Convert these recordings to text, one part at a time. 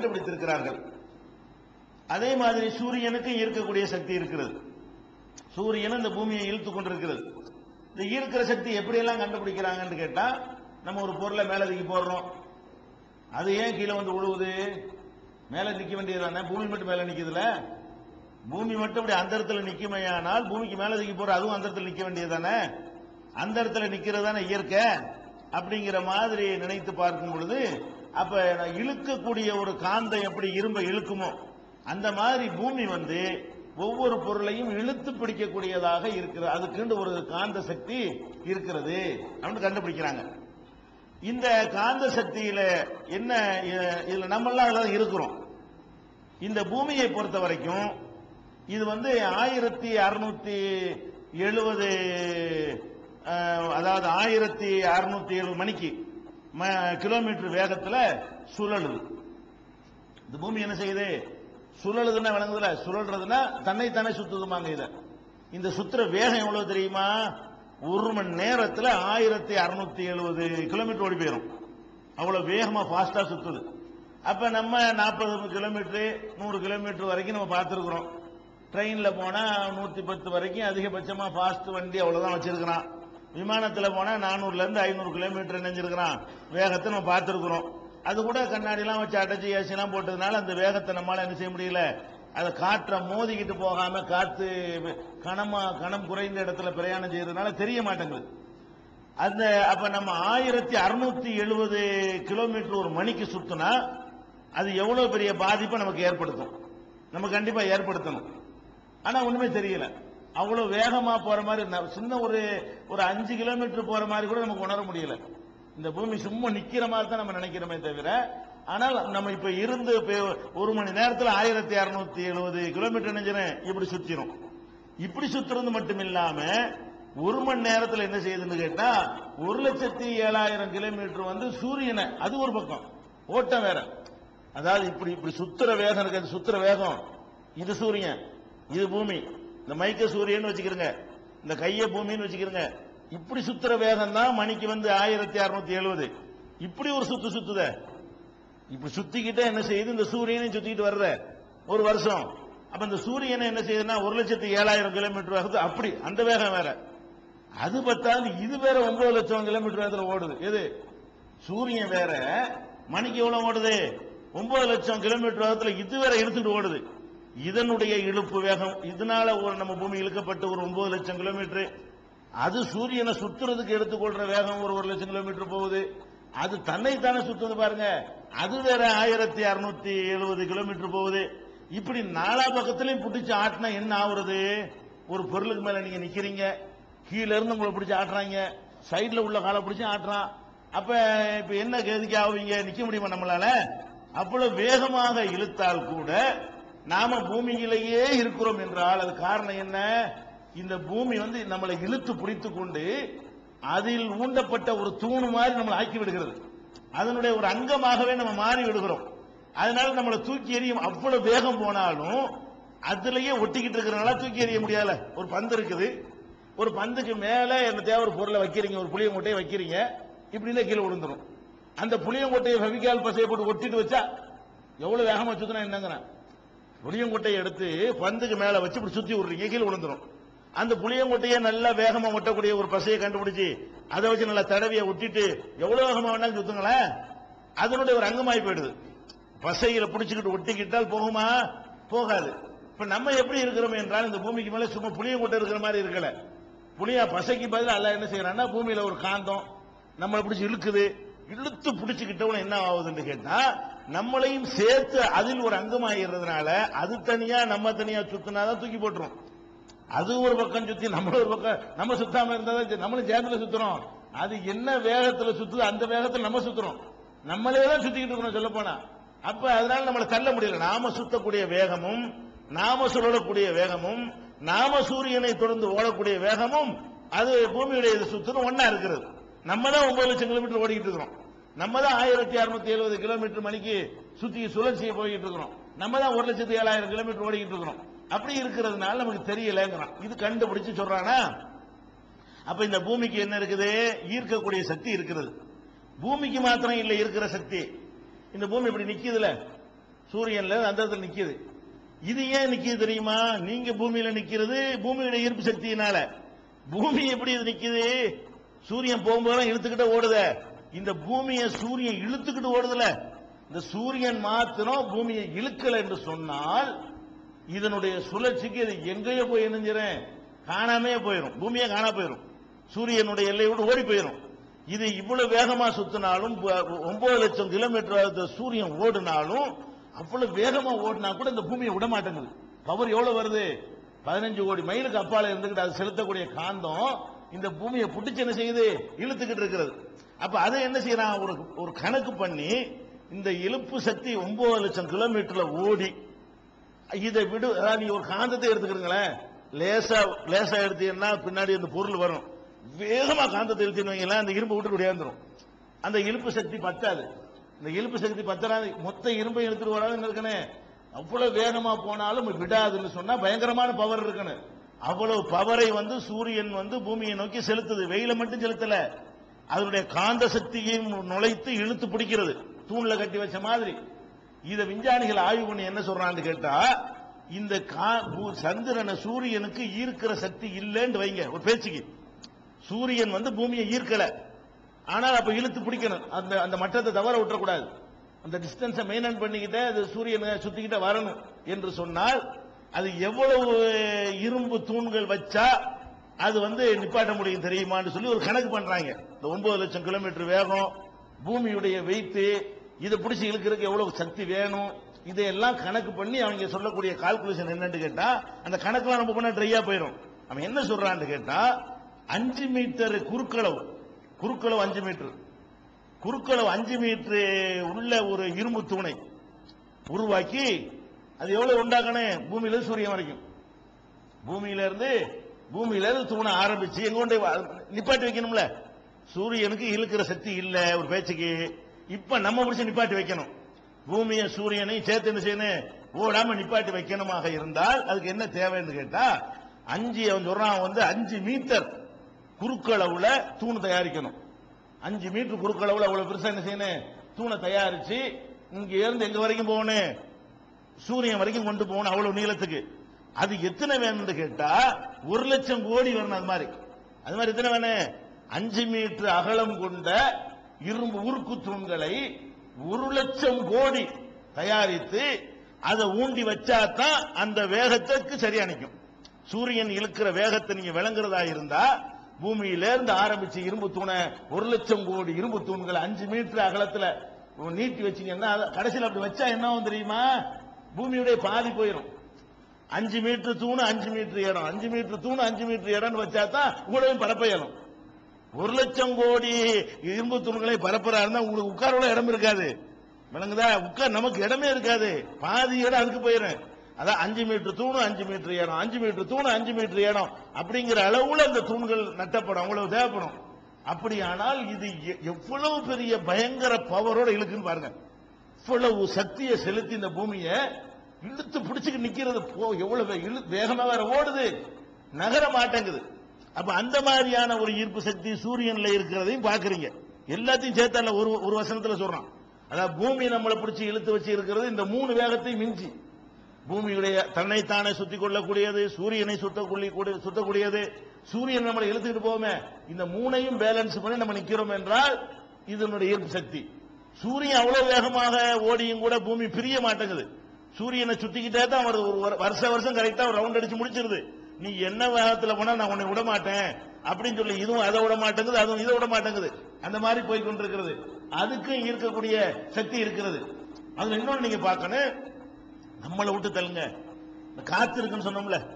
கண்டுபிடித்திருக்கிறார்கள். அதே மாதிரி சூரியனுக்கு ஈர்க்கக்கூடிய சக்தி இருக்கிறது. சூரியன் இந்த பூமியை இழுத்து கொண்டிருக்கிறது. இந்த ஈர்க்கிற சக்தி எப்படியெல்லாம் கண்டுபிடிக்கிறாங்கன்னு கேட்டா நம்ம ஒரு பொருளை மேல தூக்கி போடுறோம். அது ஏன் கீழே வந்து விழுவுது மேல நிக்க வேண்டியதுதானே? பூமி மட்டும் மேலே நிக்குதுல பூமி மட்டும் அப்படி அந்த இடத்துல நிக்குமையானால் பூமிக்கு மேலே தூக்கி போகிற அதுவும் அந்த இடத்துல நிக்க வேண்டியதுதானே? அந்த இடத்துல நிக்கிறது தானே இயற்கை. அப்படிங்கிற மாதிரி நினைத்து பார்க்கும் பொழுது அப்ப இழுக்கக்கூடிய ஒரு காந்தம் எப்படி இரும்பை இழுக்குமோ அந்த மாதிரி பூமி வந்து ஒவ்வொரு பொருளையும் இழுத்து பிடிக்கக்கூடியதாக இருக்கிறது அதுக்குண்டு ஒரு காந்த சக்தி இருக்கிறது அப்படின்னு கண்டுபிடிக்கிறாங்க. இந்த காந்த சக்தியில என்ன இதுல நம்மெல்லாம் தான் இருக்கிறோம். இந்த பூமியை பொறுத்த வரைக்கும் இது வந்து ஆயிரத்தி அறுநூத்தி எழுபது அதாவது ஆயிரத்தி அறுநூத்தி எழுபது மணிக்கு கிலோமீட்டர் வேகத்துல சுழலுது. இந்த பூமி என்ன செய்யுது? சுழலுதுன்னா விளங்குதுல? சுழல்றதுன்னா தானே சுத்துதுமாங்க இத. இந்த சுத்துற வேகம் எவ்வளவு தெரியுமா? ஒரு மணி நேரத்துல ஆயிரத்தி அறுநூத்தி எழுபது கிலோமீட்டர் ஓடி போயிடும் அவ்வளவு வேகமா ஃபாஸ்ட்டாக சுத்துது. அப்ப நம்ம நாற்பது கிலோமீட்ரு நூறு கிலோமீட்டர் வரைக்கும் நம்ம பார்த்துருக்குறோம். ட்ரெயினில் போனால் நூற்றி பத்து வரைக்கும் அதிகபட்சமாக ஃபாஸ்ட் வண்டி அவ்வளோதான் வச்சிருக்கிறான். விமானத்தில் போனால் நானூறுலேருந்து ஐநூறு கிலோமீட்டர் நினைஞ்சிருக்கிறான் வேகத்தை நம்ம பார்த்துருக்குறோம். அது கூட கண்ணாடிலாம் வச்சு அடைச்சி ஏசிலாம் போட்டதுனால அந்த வேகத்தை நம்மளால் என்ன செய்ய முடியல. அதை காற்றை மோதிக்கிட்டு போகாமல் காற்று கணமாக கணம் குறைந்த இடத்துல பிரயாணம் செய்யறதுனால தெரிய மாட்டேங்குது. அந்த அப்போ நம்ம ஆயிரத்தி அறுநூத்தி எழுபது கிலோமீட்டர் ஒரு மணிக்கு சுற்றினா அது எவ்வளோ பெரிய பாதிப்பை நமக்கு ஏற்படுத்தும். நம்ம கண்டிப்பாக ஏற்படுத்தணும். ஆனால் ஒன்றுமே தெரியலை. அவ்வளவு வேகமா போற மாதிரி சின்ன ஒரு ஒரு அஞ்சு கிலோமீட்டர் போற மாதிரி கூட நமக்கு உணர முடியல. இந்த பூமி சும்மா நிக்கிற மாதிரி தான் நம்ம நினைக்கிறோமே தவிர ஆனால் நம்ம இப்ப இருந்து ஒரு மணி நேரத்தில் ஆயிரத்தி அறுநூத்தி எழுபது கிலோமீட்டர் நினைக்கிறேன் இப்படி சுத்திரும். இப்படி சுத்துறது மட்டும் இல்லாம ஒரு மணி நேரத்தில் என்ன செய்யுதுன்னு கேட்டா ஒரு லட்சத்தி ஏழாயிரம் கிலோமீட்டர் வந்து சூரியனை அது ஒரு பக்கம் ஓட்டம் வேற. அதாவது இப்படி இப்படி சுத்துற வேகம் இருக்கு சுத்துற வேகம். இது சூரியன் இது பூமி. இந்த மைக்க சூரியன் வச்சுக்கிறங்க இந்த கைய பூமின்னு வச்சுக்கிறங்க இப்படி சுத்துற வேகம் தான் மணிக்கு வந்து ஆயிரத்தி அறுநூத்தி எழுபது இப்படி ஒரு சுத்து சுத்துத. இப்படி சுத்திக்கிட்டே என்ன செய்யுது? இந்த சூரியனையும் சுத்திக்கிட்டு வர்ற. ஒரு வருஷம். அப்ப இந்த சூரியனை என்ன செய்யுதுன்னா ஒரு லட்சத்தி ஏழாயிரம் கிலோமீட்டர் வேகத்து அப்படி. அந்த வேகம் வேற. அது பத்தாது. இது வேற ஒன்பது லட்சம் கிலோமீட்டர் வேகத்துல ஓடுது. எது? சூரியன் வேற. மணிக்கு எவ்வளவு ஓடுது? ஒன்பது லட்சம் கிலோமீட்டர் வேகத்துல இது வேற எடுத்துட்டு ஓடுது. இதனுடைய இழுப்பு வேகம் இதனால ஒரு நம்ம பூமி இழுக்கப்பட்டு ஒரு ஒன்பது லட்சம் கிலோமீட்டர். அது சூரியனை சுத்துறதுக்கு எடுத்துக்கொள்ற வேகம் ஒரு ஒரு லட்சம் கிலோமீட்டர் போகுது. அது தன்னைத்தானே சுத்துது பாருங்க. அது வேற ஆயிரத்தி அறுநூத்தி எழுபது கிலோமீட்டர் போகுது. இப்படி நாலா பக்கத்திலையும் பிடிச்சி ஆட்டினா என்ன ஆகுறது ஒரு பொருளுக்கு மேல நீங்க நிக்கிறீங்க. கீழே இருந்து உங்களை பிடிச்சி ஆட்டுறாங்க. சைட்ல உள்ள காலை பிடிச்சி ஆட்டுறான். அப்ப இப்ப என்ன கேதுக்கு ஆவீங்க நிக்க முடியுமா நம்மளால? அவ்வளவு வேகமாக இழுத்தால் கூட நாம பூமியிலேயே இருக்கிறோம் என்றால் அது காரணம் என்ன? இந்த பூமி வந்து நம்மளை இழுத்து பிடித்து கொண்டு அதில் ஊண்டப்பட்ட ஒரு தூணு மாதிரி நம்மளை ஆக்கி விடுகிறது அதனுடைய ஒரு அங்கமாகவே நம்ம மாறி விடுகிறோம் அதனால நம்மளை தூக்கி எறியும் அவ்வளவு வேகம் போனாலும் அதுலயே ஒட்டிக்கிட்டு இருக்கிறனால தூக்கி எறிய முடியல. ஒரு பந்து இருக்குது. ஒரு பந்துக்கு மேல என்ன தேவை? ஒரு பொருளை வைக்கிறீங்க. ஒரு புளியங்கொட்டையை வைக்கிறீங்க. இப்படின்னா கீழே விழுந்துடும் அந்த புளியங்கொட்டையை ஃபெவிகால் பசையை போட்டு ஒட்டிட்டு வச்சா எவ்வளவு வேகமா சுத்தினா என்னங்கிறேன்? புளியங்கொட்டையை எடுத்து பந்துக்கு மேல வச்சு இப்படி சுத்தி விடுறீங்க கீழே விழுந்துரும். அந்த புளியங்கொட்டையை நல்லா வேகமா ஒட்டக்கூடிய ஒரு பசையை கண்டுபிடிச்சு அதை வச்சு நல்லா தடவியை ஒட்டிட்டு எவ்வளவு வேகமா வேணாலும் சுத்துங்களேன். அதனுடைய ஒரு அங்கமாயி போயிடுது. பசையில பிடிச்சுக்கிட்டு ஒட்டிக்கிட்டால் போகுமா? போகாது. இப்ப நம்ம எப்படி இருக்கிறோம் என்றால் இந்த பூமிக்கு மேல சும்மா புளியங்கொட்டை இருக்கிற மாதிரி இருக்கல. புளியா பசைக்கு பதிலாக அல்ல என்ன செய்யறான்னா பூமியில ஒரு காந்தம் நம்மளை பிடிச்சி இழுக்குது. இழுத்து பிடிச்சுக்கிட்டவன என்ன ஆகுதுன்னு கேட்டா நம்மளையும் சேர்த்து அதில் ஒரு அங்கமாகிறதுனால அது தனியா நம்ம தனியா சுத்தினாதான் தூக்கி போட்டுரும். அது ஒரு பக்கம் சுத்தி நம்மள ஒரு பக்கம் நம்ம சுத்தாம இருந்தாதான் நம்மளும் சேர்ந்துல சுத்துறோம். அது என்ன வேகத்துல சுத்துது அந்த வேகத்துல நம்ம சுத்துறோம். நம்மளே தான் சுத்திக்கிட்டு இருக்கணும் சொல்ல போனா அப்ப அதனால நம்மளை தள்ள முடியல. நாம சுத்தக்கூடிய வேகமும் நாம சுழலக்கூடிய வேகமும் நாம சூரியனை தொடர்ந்து ஓடக்கூடிய வேகமும் அது பூமியுடைய இது சுத்தம் ஒன்னா இருக்கிறது. நம்ம தான் ஒன்பது லட்சம் கிலோமீட்டர் ஓடிக்கிட்டு இருக்கிறோம். நம்ம தான் ஆயிரத்தி அறுநூத்தி எழுபது கிலோமீட்டர் மணிக்கு சுத்தி சுழற்சியை போய்கிட்டு இருக்கிறோம். நம்ம தான் ஒரு லட்சத்தி ஏழாயிரம் கிலோமீட்டர் ஓடிக்கிட்டு இருக்கிறோம். அப்படி இருக்கிறதுனால நமக்கு தெரியலங்கிறான். இது கண்டுபிடிச்சு சொல்றானா? அப்ப இந்த பூமிக்கு என்ன இருக்குது? ஈர்க்கக்கூடிய சக்தி இருக்கிறது. பூமிக்கு மாத்திரம் இல்லை இருக்கிற சக்தி. இந்த பூமி இப்படி நிக்குதுல? சூரியன்ல அந்த இடத்துல நிக்குது. இது ஏன் நிக்குது தெரியுமா? நீங்க பூமியில நிக்கிறது பூமியோட ஈர்ப்பு சக்தியினால. பூமி எப்படி இது நிக்குது? சூரியன் போகும்போதெல்லாம் இழுத்துக்கிட்டே ஓடுதே. இந்த பூமியை சூரியன் இழுத்துக்கிட்டு ஓடுதுல. இந்த சூரியன் மாத்திரம் பூமியை இழுக்கல என்று சொன்னால் இதனுடைய சுழற்சிக்கு இது எங்கேயோ போய் இணைஞ்சிறேன் காணாமே போயிடும் பூமியே காணா போயிடும் சூரியனுடைய எல்லையை விட்டு ஓடி போயிடும் இது இவ்வளவு வேகமா சுத்தினாலும் ஒன்பது லட்சம் கிலோமீட்டர் சூரியன் ஓடினாலும் அவ்வளவு வேகமா ஓடினா கூட இந்த பூமியை விட மாட்டேங்குது. பவர் எவ்வளவு வருது? பதினஞ்சு கோடி மைலுக்கு அப்பால இருந்துகிட்டு அது செலுத்தக்கூடிய காந்தம் இந்த பூமியை புடிச்சு என்ன செய்யுது? இழுத்துக்கிட்டு இருக்கிறது. அப்ப அதை என்ன செய்யறான்? ஒரு ஒரு கணக்கு பண்ணி இந்த இழுப்பு சக்தி ஒன்பது லட்சம் கிலோமீட்டர்ல ஓடி இதை விடு அதாவது நீ ஒரு காந்தத்தை எடுத்துக்கிறீங்களேன். லேசா லேசா எடுத்தீங்கன்னா பின்னாடி அந்த பொருள் வரும். வேகமா காந்தத்தை இழுத்தீங்கன்னு அந்த இரும்பு விட்டு விடையாந்துரும் அந்த இழுப்பு சக்தி பத்தாது. இந்த இழுப்பு சக்தி பத்தாது மொத்த இரும்பை எடுத்துட்டு வராதுன்னு இருக்கனே அவ்வளவு வேகமா போனாலும் விடாதுன்னு சொன்னா பயங்கரமான பவர் இருக்கணும். அவ்வளவு பவரை வந்து சூரியன் வந்து பூமியை நோக்கி செலுத்துது. வெயில மட்டும் செலுத்தல. அதனுடைய காந்த சக்தியையும் நுழைத்து இழுத்து பிடிக்கிறது. தூண்ல கட்டி வச்ச மாதிரி. இதை விஞ்ஞானிகள் ஆய்வு பண்ணி என்ன சொல்றான்னு கேட்டா இந்த கா- பூ- சந்திரனை சூரியனுக்கு ஈர்க்கிற சக்தி இல்லைன்னு வைங்க. ஒரு பேச்சுக்கு. சூரியன் வந்து பூமியை ஈர்க்கல. ஆனால் அப்ப இழுத்து பிடிக்கணும். அந்த அந்த மட்டத்தை தவற விட்டுறக்கூடாது. அந்த டிஸ்டன்ஸை மெயின்டைன் பண்ணிக்கிட்டே அது சூரியனை சுத்திக்கிட்டே வரணும் என்று சொன்னால் அது எவ்வளவு இரும்பு தூண்கள் வச்சா அது வந்து நிப்பாட்ட முடியும் தெரியுமான்னு சொல்லி ஒரு கணக்கு பண்றாங்க. இந்த ஒன்பது லட்சம் கிலோமீட்டர் வேகம் பூமியுடைய வெயிட்டு இதை பிடிச்சி இழுக்கிறதுக்கு எவ்வளவு சக்தி வேணும் இதையெல்லாம் கணக்கு பண்ணி அவங்க சொல்லக்கூடிய கால்குலேஷன் என்னன்னு கேட்டா அந்த கணக்கெல்லாம் நம்ம பண்ண ட்ரையா போயிடும் அவன் என்ன சொல்றான்னு கேட்டா அஞ்சு மீட்டர் குறுக்களவு குறுக்களவு அஞ்சு மீட்டர் குறுக்களவு அஞ்சு மீட்டர் உள்ள ஒரு இரும்பு தூணை உருவாக்கி அது எவ்வளவு உண்டாக்கணும்? பூமியில சூரியன் வரைக்கும். பூமியில இருந்து பூமியில தூண ஆரம்பிச்சு எங்க கொண்டு நிப்பாட்டி வைக்கணும்ல? சூரியனுக்கு இழுக்கிற சக்தி இல்ல ஒரு பேச்சுக்கு. இப்ப நம்ம முடிச்சு நிப்பாட்டி வைக்கணும். பூமியை சூரியனையும் சேர்த்து என்ன செய்யணும்? ஓடாம நிப்பாட்டி வைக்கணுமாக இருந்தால் அதுக்கு என்ன தேவைன்னு கேட்டா அஞ்சு அவன் சொல்றான் வந்து அஞ்சு மீட்டர் குறுக்களவுல தூண் தயாரிக்கணும். அஞ்சு மீட்டர் குறுக்களவுல அவ்வளவு பெருசா என்ன செய்யணும்? தூணை தயாரிச்சு இங்க இருந்து எங்க வரைக்கும் போகணும்? சூரியன் வரைக்கும் கொண்டு போகணும் அவ்வளவு நீளத்துக்கு. அது எத்தனை வேணும்னு கேட்டா ஒரு லட்சம் கோடி வரணும் அது மாதிரி. அது மாதிரி எத்தனை வேணும் அஞ்சு மீட்டர் அகலம் கொண்ட இரும்பு உருக்கு தூண்களை ஒரு லட்சம் கோடி தயாரித்து அதை ஊண்டி வச்சாதான் அந்த வேகத்திற்கு சரியானிக்கும். சூரியன் இழுக்கிற வேகத்தை நீங்க விளங்குறதா இருந்தா பூமியிலிருந்து ஆரம்பிச்சு இரும்பு தூணை ஒரு லட்சம் கோடி இரும்பு தூண்களை அஞ்சு மீட்டர் அகலத்துல நீட்டி வச்சீங்கன்னா கடைசியில் அப்படி வச்சா என்ன தெரியுமா? பூமியுடைய பாதி போயிடும் அஞ்சு மீட்டர் தூணு அஞ்சு மீட்டர் இடம். அஞ்சு மீட்டர் தூணு அஞ்சு மீட்டர் இடம்னு வச்சா தான் உங்களையும் பரப்ப இயலும் ஒரு லட்சம் கோடி இரும்பு தூண்களை பரப்புறாருன்னா உங்களுக்கு உங்களுக்கு உள்ள இடம் இருக்காது. விளங்குதா? உட்கார் நமக்கு இடமே இருக்காது. பாதி இடம் அதுக்கு போயிடும் அதான் அஞ்சு மீட்டர் தூணு அஞ்சு மீட்டர் இடம். அஞ்சு மீட்டர் தூணு அஞ்சு மீட்டர் இடம் அப்படிங்கிற அளவுல அந்த தூண்கள் நட்டப்படும். அவ்வளவு தேவைப்படும். அப்படியானால் இது எ- எவ்வளவு பெரிய பயங்கர பவரோட இழுக்குன்னு பாருங்க. இவ்வளவு சக்தியை செலுத்தி இந்த பூமியை இழுத்து பிடிச்சுக்கு நிக்கிறது போ எவ்வளவு இழு வேகமா வேற ஓடுது. நகர மாட்டேங்குது. அப்ப அந்த மாதிரியான ஒரு ஈர்ப்பு சக்தி சூரியன்ல இருக்கிறதையும் பாக்குறீங்க. எல்லாத்தையும் சேர்த்தால ஒரு ஒரு வசனத்துல சொல்றான். அதாவது பூமி நம்மளை பிடிச்சி இழுத்து வச்சு இருக்கிறது இந்த மூணு வேகத்தையும் மிஞ்சி. பூமியுடைய தன்னைத்தானே சுத்தி கொள்ளக்கூடியது சூரியனை சுத்தக்கூடிய சுத்தக்கூடியது சூரியன் நம்மளை இழுத்துக்கிட்டு போவோமே இந்த மூணையும் பேலன்ஸ் பண்ணி நம்ம நிக்கிறோம் என்றால் இதனுடைய ஈர்ப்பு சக்தி. சூரியன் அவ்வளவு வேகமாக ஓடியும் கூட பூமி பிரிய மாட்டேங்குது. சூரியனை சுத்திக்கிட்டே தான் ஒரு ஒரு வருஷ வருஷம் கரெக்டா ஒரு ரவுண்ட் அடிச்சு முடிச்சிருது. நீ என்ன வேகத்துல போனா நான் உன்னை விட மாட்டேன் அப்படின்னு சொல்லி இதுவும் அதை விட மாட்டேங்குது அதுவும் இதை விட மாட்டேங்குது. அந்த மாதிரி போய் கொண்டிருக்கிறது. அதுக்கும் இருக்கக்கூடிய சக்தி இருக்கிறது. அதுல இன்னொன்னு நீங்க பார்க்கணும். நம்மளை விட்டு தள்ளுங்க. இந்த காத்து இருக்குன்னு சொன்னோம்ல.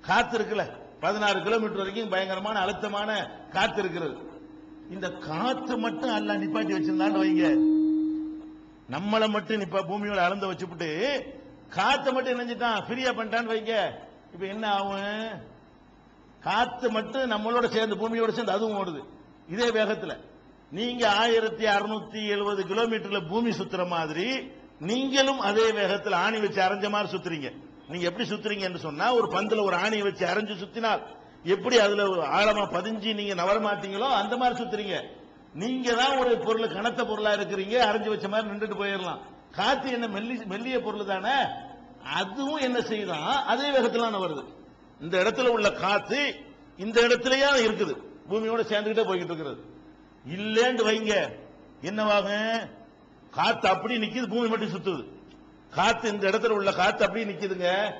காத்து இருக்குல்ல. பதினாறு கிலோமீட்டர் வரைக்கும் பயங்கரமான அழுத்தமான காத்து இருக்கிறது. இந்த காத்து மட்டும் அல்ல நிப்பாட்டி வச்சிருந்தான்னு வைங்க. நம்மளை மட்டும் இப்ப பூமியோட அளந்து வச்சுப்புட்டு காத்த மட்டும் நினைஞ்சிட்டான் ஃப்ரீயா பண்ணிட்டான்னு வைங்க. இப்ப என்ன ஆகும்? காத்து மட்டும் நம்மளோட சேர்ந்து பூமியோட சேர்ந்து அதுவும் ஓடுது. இதே வேகத்துல. நீங்க ஆயிரத்தி அறுநூத்தி எழுபது கிலோமீட்டர்ல பூமி சுத்துற மாதிரி நீங்களும் அதே வேகத்தில் ஆணி வச்சு அரைஞ்ச மாதிரி சுத்துறீங்க. நீங்க எப்படி சுத்துறீங்கன்னு சொன்னா ஒரு பந்துல ஒரு ஆணியை வச்சு அரைஞ்சு சுத்தினால் எப்படி அதுல ஒரு ஆழமா பதிஞ்சு நீங்க நவர மாட்டீங்களோ அந்த மாதிரி சுத்துறீங்க. நீங்க தான் ஒரு பொருள் கனத்த பொருளா இருக்கிறீங்க அரைஞ்சு வச்ச மாதிரி நின்றுட்டு போயிடலாம். காத்து என்ன மெல்லி மெல்லிய பொருள் தானே? அதுவும் என்ன செய்யுதான்? அதே வேகத்தில் வருது. இந்த இடத்துல உள்ள காத்து இந்த இடத்துலயே இருக்குது. பூமியோட சேர்ந்துகிட்டே போய்கிட்டு இருக்கிறது. இல்லேன்னு வைங்க. என்னவாகும் காத்து அப்படி நிக்குது பூமி மட்டும் சுத்துது. காத்து இந்த இடத்துல உள்ள காத்து அப்படியே நிக்குதுங்க.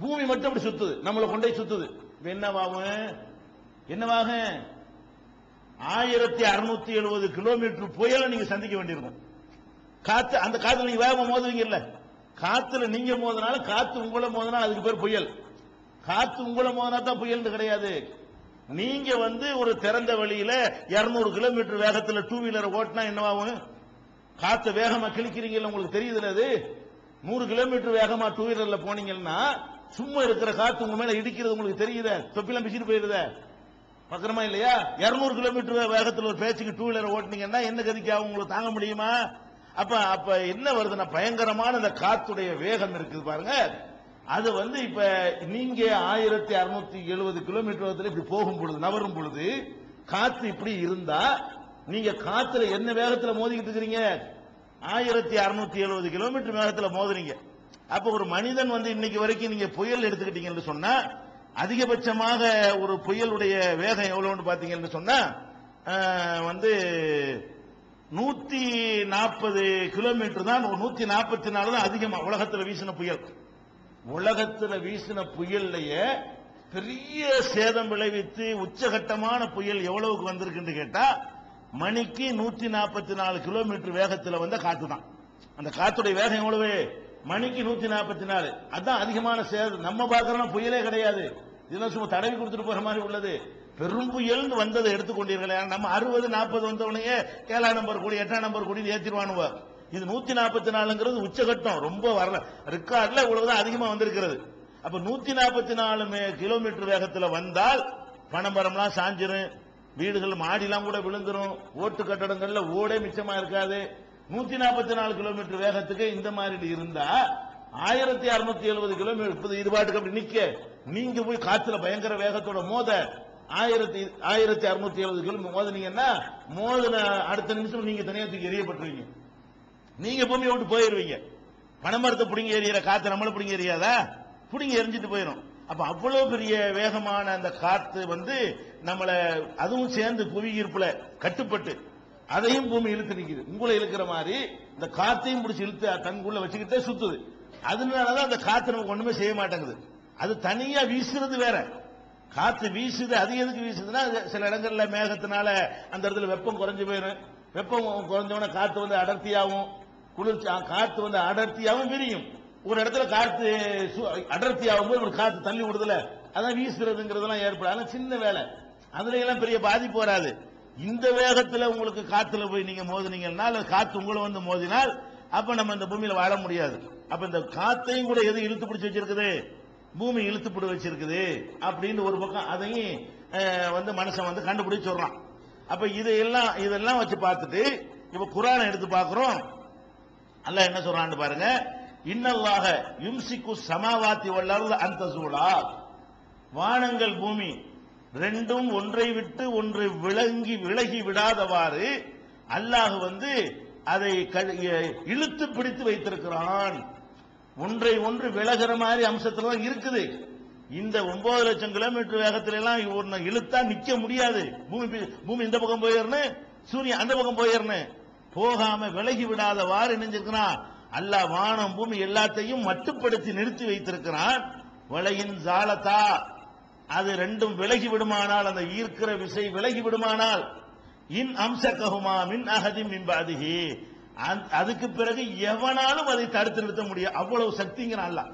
பூமி மட்டும் அப்படி சுத்துது. நம்மளை கொண்டே சுத்துது. என்னவாகும்? என்னவாகும் ஆயிரத்தி அறுநூத்தி எழுபது கிலோமீட்டர் புயலை நீங்க சந்திக்க வேண்டியிருக்கும். காத்து அந்த காத்துல நீங்க வேகமா மோதுவீங்கல்ல? காத்துல நீங்க மோதினால காத்து உங்களை மோதினா அதுக்கு பேர் புயல். காத்து உங்களை மோதினா தான் புயல் கிடையாது. நீங்க வந்து ஒரு திறந்த வழியில 200 கிலோமீட்டர் வேகத்துல டூ வீலரை ஓட்டினா என்னவாகும் காத்து வேகமா கிழிக்கிறீங்கல்ல உங்களுக்கு தெரியுதுல அது? நூறு கிலோமீட்டர் வேகமா டூ வீலர்ல போனீங்கன்னா சும்மா இருக்கிற காத்து உங்க மேல இடிக்கிறது உங்களுக்கு தெரியுதே? தொப்பிலாம் பிச்சுட்டு போயிருதா பக்கறமா இல்லையா? 200 கிலோமீட்டர் வேகத்தில் ஒரு பேச்சுக்கு டூ வீலர் ஓட்டினீங்கன்னா என்ன கதிக்கு உங்களுக்கு தாங்க முடியுமா? அப்ப அப்ப என்ன வருதுன்னா பயங்கரமான அந்த காத்துடைய வேகம் இருக்குது பாருங்க. அது வந்து இப்ப நீங்க ஆயிரத்தி அறுநூத்தி எழுபது கிலோமீட்டர் இப்படி போகும் பொழுது நவரும் பொழுது காத்து இப்படி இருந்தா நீங்க காத்துல என்ன வேகத்துல மோதிக்கிட்டு இருக்கிறீங்க? ஆயிரத்தி அறுநூத்தி எழுபது கிலோமீட்டர் வேகத்துல மோதுறீங்க. அப்ப ஒரு மனிதன் வந்து இன்னைக்கு வரைக்கும் நீங்க புயல் எடுத்துக்கிட்டீங்கன்னு சொன்னா அதிகபட்சமாக ஒரு புயலுடைய வேகம் எவ்வளவுன்னு பாத்தீங்கன்னு சொன்னா வந்து நூத்தி நாற்பது கிலோமீட்டர் தான் நூத்தி நாற்பத்தி நாலு தான் அதிகமா உலகத்துல வீசின புயல். உலகத்துல வீசின புயல்லையே பெரிய சேதம் விளைவித்து உச்சகட்டமான புயல் எவ்வளவுக்கு வந்திருக்குன்னு கேட்டா மணிக்கு நூத்தி நாற்பத்தி நாலு கிலோமீட்டர் வேகத்துல வந்த காத்து தான். அந்த காத்துடைய வேகம் எவ்வளவு? மணிக்கு நூத்தி நாற்பத்தி நாலு அதான் அதிகமான சேதம் நம்ம பார்க்கறோம் புயலே கிடையாது. இதெல்லாம் சும்மா தடவி கொடுத்துட்டு போற மாதிரி உள்ளது. பெரும் புயல் வந்ததை எடுத்துக்கொண்டீர்களே நம்ம அறுபது நாற்பது வந்தவனையே ஏழாம் நம்பர் கூடி எட்டாம் நம்பர் கூடி ஏற்றிடுவானுவ இது நூத்தி நாற்பத்தி நாலுங்கிறது உச்சகட்டம். ரொம்ப வரல. ரெக்கார்ட்ல இவ்வளவுதான் அதிகமா வந்திருக்கிறது. அப்ப நூத்தி நாற்பத்தி நாலு கிலோமீட்டர் வேகத்துல வந்தால் பணமரம்லாம் சாஞ்சிரும். வீடுகள் மாடிலாம் கூட விழுந்துரும். ஓட்டு கட்டடங்கள்ல ஓடே மிச்சமா இருக்காது நூத்தி நாற்பத்தி நாலு கிலோமீட்டர் வேகத்துக்கு இந்த மாதிரி இருந்தா ஆயிரத்தி அறுநூத்தி எழுபது கிலோமீட்டர் இப்ப இது பாட்டுக்கு அப்படி நிக்க நீங்க போய் காத்துல பயங்கர வேகத்தோட மோத. ஆயிரத்தி ஆயிரத்தி அறுநூத்தி எழுபது கிலோமீட்டர் மோதினீங்கன்னா மோதின அடுத்த நிமிஷம் நீங்க தனியா தூக்கி எரியப்பட்டுருவீங்க நீங்க பூமியை விட்டு போயிருவீங்க. பனைமரத்தை பிடிங்க எறிகிற காத்து நம்மள பிடிங்க எறியாதா? பிடிங்க எரிஞ்சிட்டு போயிடும் அப்ப அவ்வளவு பெரிய வேகமான அந்த காத்து வந்து நம்மளை அதுவும் சேர்ந்து புவி ஈர்ப்புல கட்டுப்பட்டு அதையும் பூமி இழுத்து நிற்குது உங்களை இழுக்கிற மாதிரி இந்த காத்தையும் பிடிச்சி இழுத்து தங்குள்ள வச்சுக்கிட்டே சுத்துது. அதனாலதான் அந்த காத்து நமக்கு ஒண்ணுமே செய்ய மாட்டேங்குது. அது தனியா வீசுறது வேற. காத்து வீசுது அது எதுக்கு வீசுதுன்னா சில இடங்கள்ல மேகத்தினால அந்த இடத்துல வெப்பம் குறைஞ்சு போயிடும் வெப்பம் குறைஞ்சவன காத்து வந்து அடர்த்தியாகவும் குளிர்ச்சி காத்து வந்து அடர்த்தியாகவும் விரியும். ஒரு இடத்துல காத்து சு- அடர்த்தியாகும் போது ஒரு காத்து தள்ளி விடுதல அதான் வீசுறதுங்கிறதெல்லாம் ஏற்படும். ஆனால் சின்ன வேலை. அதுல எல்லாம் பெரிய பாதிப்பு வராது. இந்த வேகத்துல உங்களுக்கு காத்துல போய் நீங்க மோதினீங்கன்னா அல்லது காத்து உங்களை வந்து மோதினால் அப்ப நம்ம இந்த பூமியில வாழ முடியாது. அப்ப இந்த காத்தையும் கூட எது இழுத்து பிடிச்சு வச்சிருக்குது? பூமி இழுத்து பிடி வச்சிருக்குது அப்படின்னு ஒரு பக்கம் அதையும் வந்து மனுஷன் வந்து கண்டுபிடிச்சு சொல்றான். அப்ப இதையெல்லாம் இதெல்லாம் வச்சு பார்த்துட்டு இப்ப குரானை எடுத்து பார்க்கிறோம். அல்லாஹ் என்ன சொல்றான்னு பாருங்க. இன்னல்லாக யும்சிக்கு சமாவாத்தி வல்லருள் அந்த சூழா வானங்கள் பூமி ரெண்டும் ஒன்றை விட்டு ஒன்று விளங்கி விலகி விடாதவாறு அல்லாஹ் வந்து அதை இழுத்து பிடித்து வைத்திருக்கிறான். ஒன்றை ஒன்று விலகிற மாதிரி அம்சத்துல தான் இருக்குது. இந்த ஒன்பது லட்சம் கிலோமீட்டர் வேகத்துல எல்லாம் இழுத்தா நிக்க முடியாது. பூமி பூமி இந்த பக்கம் போயிடணும் சூரியன் அந்த பக்கம் போயிடணும் போகாம விலகி விடாதவாறு நினைஞ்சிருக்கிறான் அல்ல வானம் பூமி எல்லாத்தையும் மட்டுப்படுத்தி நிறுத்தி வைத்திருக்கிறான். வலையின் ஜாலத்தா. அது ரெண்டும் விலகி விடுமானால் அந்த ஈர்க்கிற விசை விலகி விடுமானால் இன் அம்சககுமா மின் அகதி மின்பாதிகி அதுக்கு பிறகு எவனாலும் அதை தடுத்து நிறுத்த முடியும். அவ்வளவு சக்திங்கிறான் அல்ல.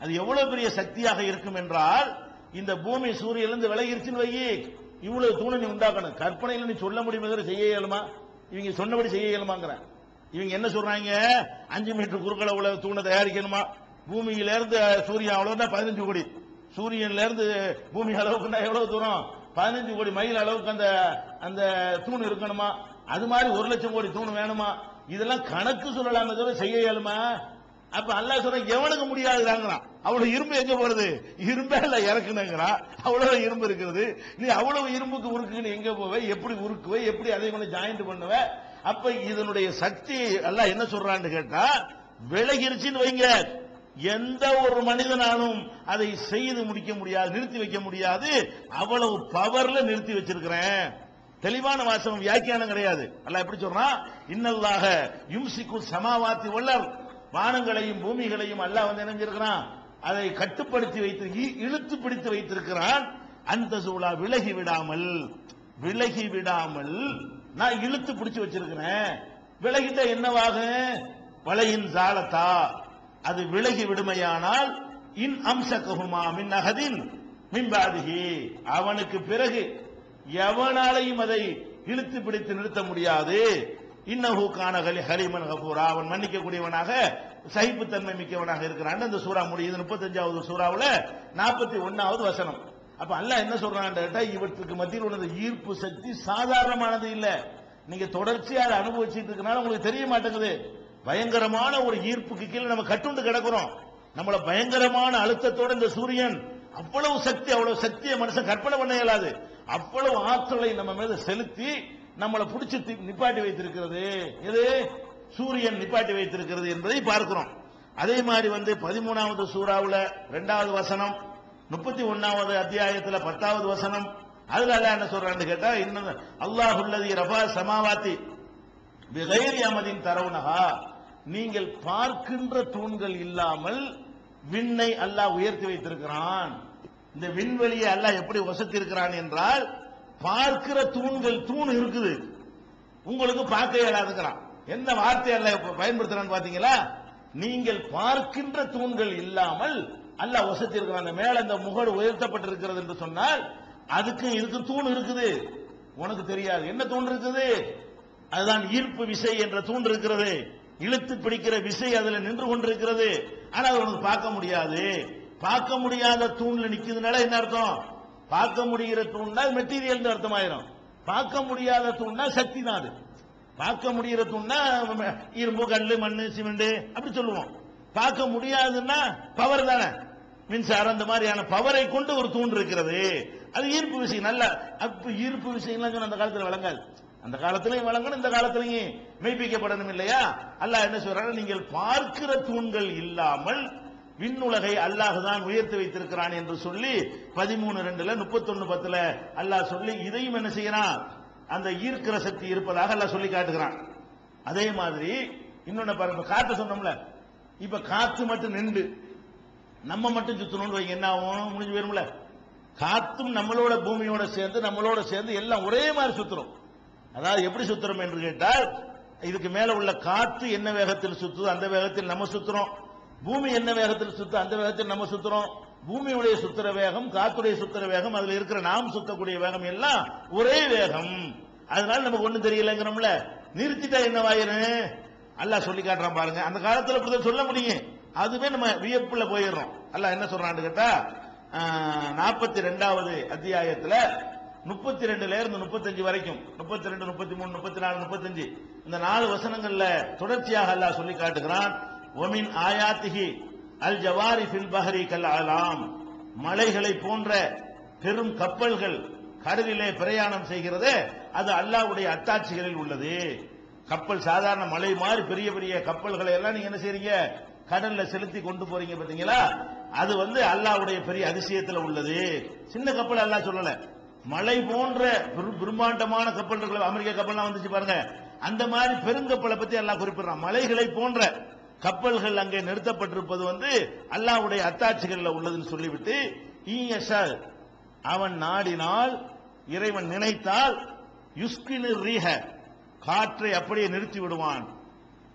அது எவ்வளவு பெரிய சக்தியாக இருக்கும் என்றால் இந்த பூமி சூரியனிலிருந்து விலகிருச்சுன்னு வையே இவ்வளவு தூணை நீ உண்டாக்கணும். கற்பனையில் நீ சொல்ல முடியுமே செய்ய இயலுமா? இவங்க சொன்னபடி செய்ய இயலுமாங்கிறேன் இவங்க என்ன சொல்றாங்க? அஞ்சு மீட்டர் குறுக்கள உள்ள தூணை தயாரிக்கணுமா? பூமியில இருந்து சூரியன் அவ்வளவுனா பதினஞ்சு கோடி. சூரியன்ல இருந்து பூமி அளவுக்குன்னா எவ்வளவு தூரம்? பதினஞ்சு கோடி மைல் அளவுக்கு அந்த அந்த தூண் இருக்கணுமா? அது மாதிரி ஒரு லட்சம் கோடி தூண் வேணுமா? இதெல்லாம் கணக்கு சொல்லலாமே தவிர செய்ய இயலுமா? அப்ப அல்லாஹ் சொல்ற எவனுக்கு முடியாதுங்கிறான் அவ்வளவு இரும்பு எங்க போறது? இரும்பே இல்ல இறக்குனுங்கிறான் அவ்வளவு இரும்பு இருக்கிறது நீ அவ்வளவு இரும்புக்கு உருக்குன்னு எங்க போவ? எப்படி உருக்குவ? எப்படி அதை கொண்டு ஜாயிண்ட் பண்ணுவ? அப்ப இதனுடைய சக்தி எல்லாம் என்ன சொல்றான்னு கேட்டா விலகிருச்சுன்னு வைங்க. எந்த ஒரு மனிதனாலும் அதை செய்து முடிக்க முடியாது நிறுத்தி வைக்க முடியாது. அவ்வளவு பவர்ல நிறுத்தி வச்சிருக்கிறேன். தெளிவான வாசகம் வியாக்கியானம் கிடையாது. அல்ல எப்படி சொல்றான்? இன்னல்லாக யும்சிக்கு சமாவாத்தி உள்ளர் வானங்களையும் பூமிகளையும் அல்லாஹ் வந்து இணைஞ்சிருக்கிறான் அதை கட்டுப்படுத்தி வைத்து இழுத்து பிடித்து வைத்திருக்கிறான். அந்த சூழா விலகி விடாமல் விலகி விடாமல் நான் இழுத்து பிடிச்சு வச்சிருக்கிறேன். விலகிட்ட என்னவாக? வலையின் ஜாலத்தா அது விலகி விடுமையானால் இன் அம்சககுமா மின் அகதின் மின்பாதிகி அவனுக்கு பிறகு எவனாலையும் அதை இழுத்து பிடித்து நிறுத்த முடியாது. இன்னஹு கான ஹலி ஹலிமன் கபூரா அவன் மன்னிக்கக்கூடியவனாக சகிப்புத்தன்மை மிக்கவனாக இருக்கிறான். அந்த சூறா முடியுது முப்பத்தஞ்சாவது சூறாவில் நாற்பத்தி ஒன்னாவது வசனம். அப்ப அல்லாஹ் என்ன சொல்றான் இவற்றுக்கு மத்தியில் உள்ள ஈர்ப்பு சக்தி சாதாரணமானது இல்ல. நீங்க தொடர்ச்சியா அதை அனுபவிச்சுட்டு இருக்கனால உங்களுக்கு தெரிய மாட்டேங்குது. பயங்கரமான ஒரு ஈர்ப்புக்கு கீழே நம்ம கட்டுண்டு கிடக்குறோம். நம்மள பயங்கரமான அழுத்தத்தோட இந்த சூரியன் அவ்வளவு சக்தி அவ்வளவு சக்தியை மனுஷன் கற்பனை பண்ண இயலாது. அவ்வளவு ஆற்றலை நம்ம மேல செலுத்தி நம்மளை பிடிச்சி நிப்பாட்டி வைத்திருக்கிறது. எது? சூரியன் நிப்பாட்டி வைத்திருக்கிறது என்பதை பார்க்கிறோம். அதே மாதிரி வந்து பதிமூணாவது சூறாவுல ரெண்டாவது வசனம் முப்பத்தி ஒன்னாவது அத்தியாயத்துல பத்தாவது வசனம். அதுல என்ன சொல்றான்னு கேட்டா இன்னும் அல்லாஹுல்லதி ரபா சமாவாத்தி பிகைரி அமதின் தரவுனகா நீங்கள் பார்க்கின்ற தூண்கள் இல்லாமல் விண்ணை அல்லாஹ் உயர்த்தி வைத்திருக்கிறான். இந்த விண்வெளியை அல்லாஹ் எப்படி வசத்தி இருக்கிறான் என்றால் பார்க்கிற தூண்கள் தூண் இருக்குது. உங்களுக்கு பார்க்க இயலாதுங்கிறான். எந்த வார்த்தை அல்ல பயன்படுத்துறான்னு பாத்தீங்களா? நீங்கள் பார்க்கின்ற தூண்கள் இல்லாமல் அல்லாஹ் வசத்தி இருக்கிறான் மேல இந்த முகடு உயர்த்தப்பட்டிருக்கிறது என்று சொன்னால் அதுக்கு இதுக்கு தூண் இருக்குது. உனக்கு தெரியாது. என்ன தூண் இருக்குது? அதுதான் ஈர்ப்பு விசை என்ற தூண் இருக்கிறது. இழுத்து பிடிக்கிற விசை அதுல நின்று கொண்டிருக்கிறது. ஆனா அது உனக்கு பார்க்க முடியாது. பார்க்க முடியாத தூண்ல நிக்கிறதுனால என்ன அர்த்தம்? பார்க்க முடிகிற தூண்னா மெட்டீரியல் அர்த்தமாயிரும். பார்க்க முடியாத தூண்னா சக்தி தான் அது. பார்க்க முடிகிற தூண்னா இரும்பு கல் மண் சிமெண்ட் அப்படி சொல்லுவோம். பார்க்க முடியாதுன்னா பவர் தானே. மின்சாரம் இந்த மாதிரியான பவரை கொண்டு ஒரு தூண் இருக்கிறது. அது ஈர்ப்பு விஷயம். நல்ல அப்ப ஈர்ப்பு விஷயம்லாம் அந்த காலத்தில் வழங்காது அந்த காலத்திலையும் வழங்கணும் இந்த காலத்திலையும் மெய்ப்பிக்கப்படணும் இல்லையா? அல்ல என்ன சொல்றாங்க நீங்கள் பார்க்கிற தூண்கள் இல்லாமல் விண்ணுலகை அல்லாஹ் தான் உயர்த்தி வைத்திருக்கிறான் என்று சொல்லி பதிமூணு ரெண்டுல முப்பத்தொன்னு பத்துல அல்லாஹ் சொல்லி இதையும் என்ன செய்யறான்? அந்த ஈர்க்கிற சக்தி இருப்பதாக அல்லாஹ் சொல்லி காட்டுகிறான். அதே மாதிரி இன்னொன்னு பாருங்க காத்து சொன்னோம்ல இப்ப காத்து மட்டும் நின்று நம்ம மட்டும் சுத்தணும்னு வைங்க என்ன ஆகும்? முடிஞ்சு போயிரும்ல. காத்தும் நம்மளோட பூமியோட சேர்ந்து நம்மளோட சேர்ந்து எல்லாம் ஒரே மாதிரி சுத்துறோம். அதாவது எப்படி சுத்துறோம் என்று கேட்டால் இதுக்கு மேல உள்ள காத்து என்ன வேகத்தில் சுத்துதோ அந்த வேகத்தில் நம்ம சுத்துறோம். பூமி என்ன வேகத்தில் சுத்த அந்த வேகத்தில் நம்ம சுத்துறோம். பூமியுடைய சுத்துற வேகம் காத்துடைய சுத்துற வேகம் அதுல இருக்கிற நாம் சுத்தக்கூடிய வேகம் எல்லாம் ஒரே வேகம். அதனால நமக்கு ஒண்ணும் தெரியலங்கிறோம்ல. நிறுத்திட்டா என்னவாயிரும் அல்லாஹ் சொல்லி காட்டுறான் பாருங்க. அந்த காலத்துல இப்படிதான் சொல்ல முடியும். அதுவே நம்ம வியப்புல போயிடுறோம். அல்ல என்ன சொல்றான்னு கேட்டா நாற்பத்தி ரெண்டாவது அத்தியாயத்துல முப்பத்தி ரெண்டுல இருந்து முப்பத்தஞ்சு வரைக்கும் முப்பத்தி ரெண்டு முப்பத்தி மூணு முப்பத்தி நாலு முப்பத்தஞ்சு இந்த நாலு வசனங்கள்ல தொடர்ச்சியாக அல்லாஹ் சொல்லி காட்டுகிறான். ஒமின் ஆயாத்திகி அல் ஜவாரி ஃபில் பஹரி கல் அலாம் மலைகளை போன்ற பெரும் கப்பல்கள் கடலிலே பிரயாணம் செய்கிறது அது அல்லாவுடைய அத்தாட்சிகளில் உள்ளது. கப்பல் சாதாரண மலை மாதிரி பெரிய பெரிய கப்பல்களை எல்லாம் நீங்க என்ன செய்றீங்க? கடல்ல செலுத்தி கொண்டு போறீங்க பாத்தீங்களா? அது வந்து அல்லாவுடைய பெரிய அதிசயத்துல உள்ளது. சின்ன கப்பல் அல்லாஹ் சொல்லல. மலை போன்ற பிரம்மாண்டமான கப்பல்கள் அமெரிக்க கப்பல்லாம் வந்துச்சு பாருங்க. அந்த மாதிரி பெருங்கப்பலை பத்தி எல்லாம் குறிப்பிடுறான். மலைகளை போன்ற கப்பல்கள் அங்கே நிறுத்தப்பட்டிருப்பது வந்து அல்லாஹ்வுடைய அத்தாட்சிகள்ல உள்ளதுன்னு சொல்லிவிட்டு ஈயஷல் அவன் நாடினால் இறைவன் நினைத்தால் யுஸ்கினு ரீஹ. காற்றை அப்படியே நிறுத்தி விடுவான்.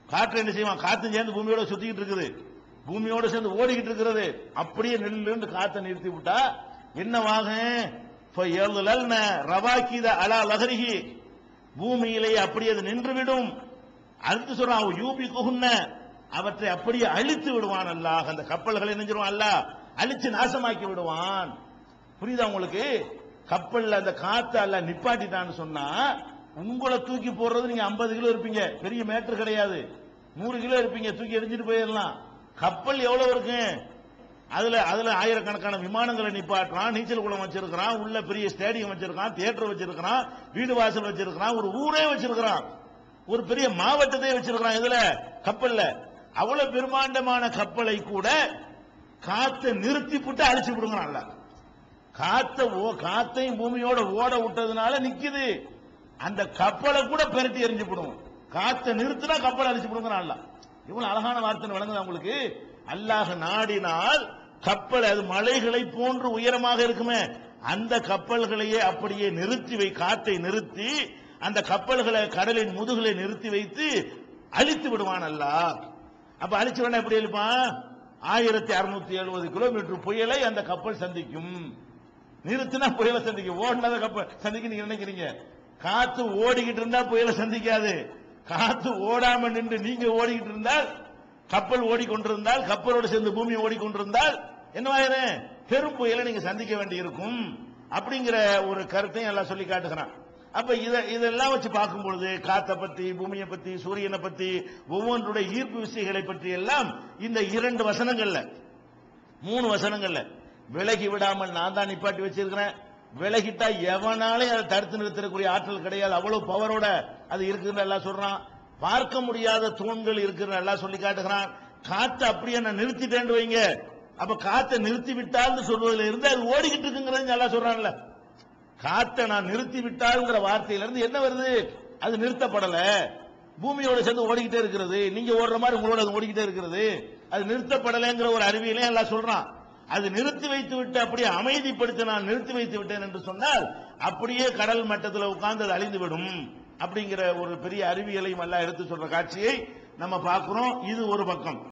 காற்றை என்ன செய்வான்? காத்து சேர்ந்து பூமியோட சுத்திக்கிட்டு இருக்குது. பூமியோட சேர்ந்து ஓடிக்கிட்டு இருக்கிறது. அப்படியே நெல்லுன்னு காத்தை நிறுத்தி விட்டா என்னவாக ரவாக்கித அலா லகரிகி பூமியிலேயே அப்படியே அது நின்றுவிடும். அடுத்து சொல்றான் யூபி குகுன்ன அவற்றை அப்படியே அழித்து விடுவான் அல்லாஹ். அந்த கப்பல்களை நெஞ்சிருவான் அல்லாஹ்? அழிச்சு நாசமாக்கி விடுவான். புரியுதா உங்களுக்கு? கப்பல்ல அந்த காத்து அல்ல நிப்பாட்டிட்டான்னு சொன்னா உங்களை தூக்கி போடுறது நீங்க 50 கிலோ இருப்பீங்க. பெரிய மேட்டர் கிடையாது. நூறு கிலோ இருப்பீங்க. தூக்கி எரிஞ்சிட்டு போயிடலாம். கப்பல் எவ்வளவு இருக்கு? அதுல அதுல ஆயிரக்கணக்கான விமானங்களை நிப்பாட்டுறான் நீச்சல் குளம் வச்சிருக்கிறான் உள்ள பெரிய ஸ்டேடியம் வச்சிருக்கான் தியேட்டர் வச்சிருக்கிறான் வீடு வாசல் வச்சிருக்கிறான் ஒரு ஊரே வச்சிருக்கிறான். ஒரு பெரிய மாவட்டத்தை வச்சிருக்கிறான் இதுல கப்பல்ல. அவ்வளவு பெருமாண்டமான கப்பலை கூட காத்தை நிறுத்தி போட்டு அழிச்சு விடுங்கிறான்ல காத்த ஓ காத்தையும் பூமியோட ஓட விட்டதுனால நிக்குது. அந்த கப்பலை கூட பெருட்டி எரிஞ்சு விடும். காத்தை நிறுத்தினா கப்பலை அழிச்சு விடுங்கிறான்ல இவ்வளவு அழகான வார்த்தை வழங்குது உங்களுக்கு? அல்லாஹ் நாடினால் கப்பல் அது மலைகளை போன்று உயரமாக இருக்குமே. அந்த கப்பல்களையே அப்படியே நிறுத்தி வை காத்தை நிறுத்தி அந்த கப்பல்களை கடலின் முதுகலை நிறுத்தி வைத்து அழித்து விடுவான் அல்லாஹ். அப்ப அழிச்சு வேணா எப்படி இருப்பான் ஆயிரத்தி அறுநூத்தி எழுபது கிலோமீட்டர் புயலை அந்த கப்பல் சந்திக்கும். நிறுத்தினா புயலை சந்திக்கும். ஓடினத கப்பல் சந்திக்க நீங்க நினைக்கிறீங்க? காத்து ஓடிக்கிட்டு இருந்தா புயலை சந்திக்காது. காத்து ஓடாம நின்று நீங்க ஓடிக்கிட்டு இருந்தால் கப்பல் ஓடிக்கொண்டிருந்தால் கப்பலோடு சேர்ந்து பூமி ஓடிக்கொண்டிருந்தால் என்னவாயிரும் பெரும் புயலை நீங்க சந்திக்க வேண்டி இருக்கும் அப்படிங்கிற ஒரு கருத்தையும் எல்லாம் சொல்லி காட்டுகிறான். அப்ப இத இதெல்லாம் வச்சு பார்க்கும் பொழுது காத்தை பத்தி பூமியை பத்தி சூரியனை பத்தி ஒவ்வொன்றுடைய ஈர்ப்பு விசைகளை பற்றி எல்லாம் இந்த இரண்டு வசனங்கள்ல மூணு வசனங்கள்ல விலகி விடாமல் நான் தான் நிப்பாட்டி வச்சிருக்கிறேன். விலகிட்டா எவனாலே அதை தடுத்து நிறுத்தக்கூடிய ஆற்றல் கிடையாது. அவ்வளவு பவரோட அது இருக்குன்னு எல்லாம் சொல்றான். பார்க்க முடியாத தூண்கள் இருக்குன்னு எல்லாம் சொல்லி காட்டுகிறான். காத்தை அப்படியே நான் நிறுத்திட்டேன் வைங்க. அப்ப காத்தை நிறுத்தி விட்டால்னு சொல்வதில் இருந்து அது ஓடிக்கிட்டு இருக்குங்கிறது எல்லாம் சொல்றான்ல. காத்தை நான் நிறுத்தி விட்டாருங்கிற வார்த்தையிலிருந்து என்ன வருது? அது நிறுத்தப்படல. பூமியோட சேர்ந்து ஓடிக்கிட்டே இருக்கிறது. நீங்க ஓடுற மாதிரி உங்களோட அது ஓடிக்கிட்டே இருக்கிறது. அது நிறுத்தப்படலைங்கிற ஒரு அறிவியலே எல்லாம் சொல்றான். அது நிறுத்தி வைத்து விட்டு அப்படியே அமைதிப்படுத்தி நான் நிறுத்தி வைத்து விட்டேன் என்று சொன்னால் அப்படியே கடல் மட்டத்தில் உட்கார்ந்து அது அழிந்து விடும் அப்படிங்கிற ஒரு பெரிய அறிவியலையும் எல்லாம் எடுத்து சொல்ற காட்சியை நம்ம பார்க்கிறோம். இது ஒரு பக்கம்.